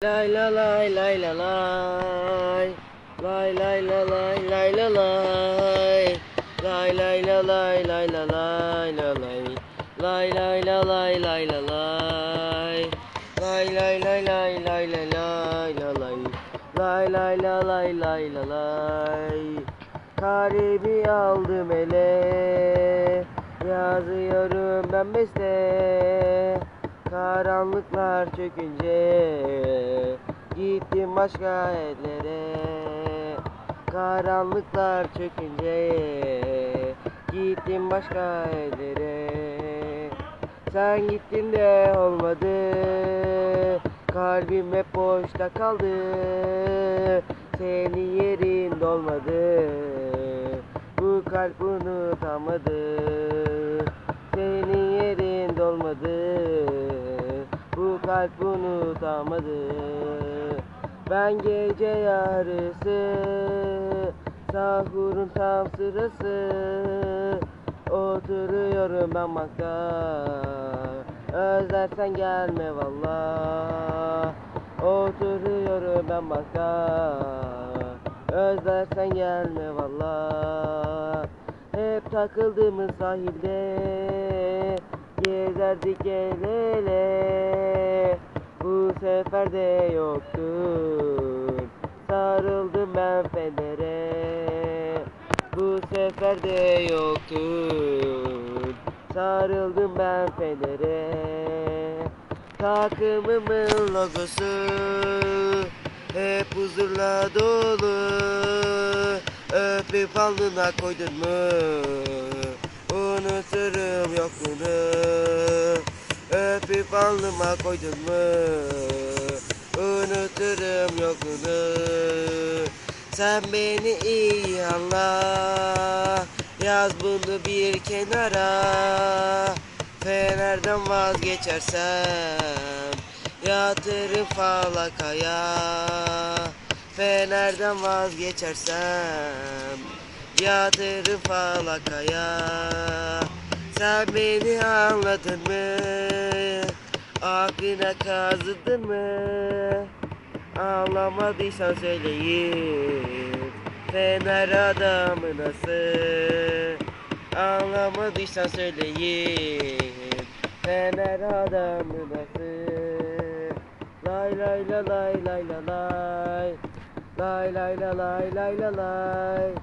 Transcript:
Lay la lay lay la lay Lay lay la lay lay la lay Lay lay la lay lay la lay la lay Lay lay la lay lay la lay Lay lay lay lay lay lay lay la lay Lay lay la lay lay la lay Kalemi aldım ele Yazıyorum ben beste Karanlıklar çökünce Gittim başka ellere Karanlıklar çökünce Gittim başka ellere Sen gittin de olmadı Kalbim hep boşta kaldı. Senin yerin dolmadı Bu kalp unutamadı kalp unutamadı Ben gece yarısı Sahurun tam sırası. Oturuyorum ben makta Özlersen gelme valla. Oturuyorum ben makta Özlersen gelme valla. Hep takıldığımız sahilde Gezerdik el ele Bu sefer de yoktun Sarıldım ben fenere. Bu sefer de yoktun Sarıldım ben fenere. Takımımın logosu Hep huzurla dolu. Öpüp alnına koydun mu alnıma koydun mu? Unuturum yokluğunu Sen beni iyi anla. Yaz bunu bir kenara. Fenerden vazgeçersem Yatırım falakaya. Fenerden vazgeçersem Yatırım falakaya. Sen beni anladın mı? Aklına kazıdın mı? Anlamadıysan söyleyin Fener adamı nasıl? Anlamadıysan söyleyin Fener adamı nasıl? Lay lay la lay lay la lay Lay lay la lay lay la lay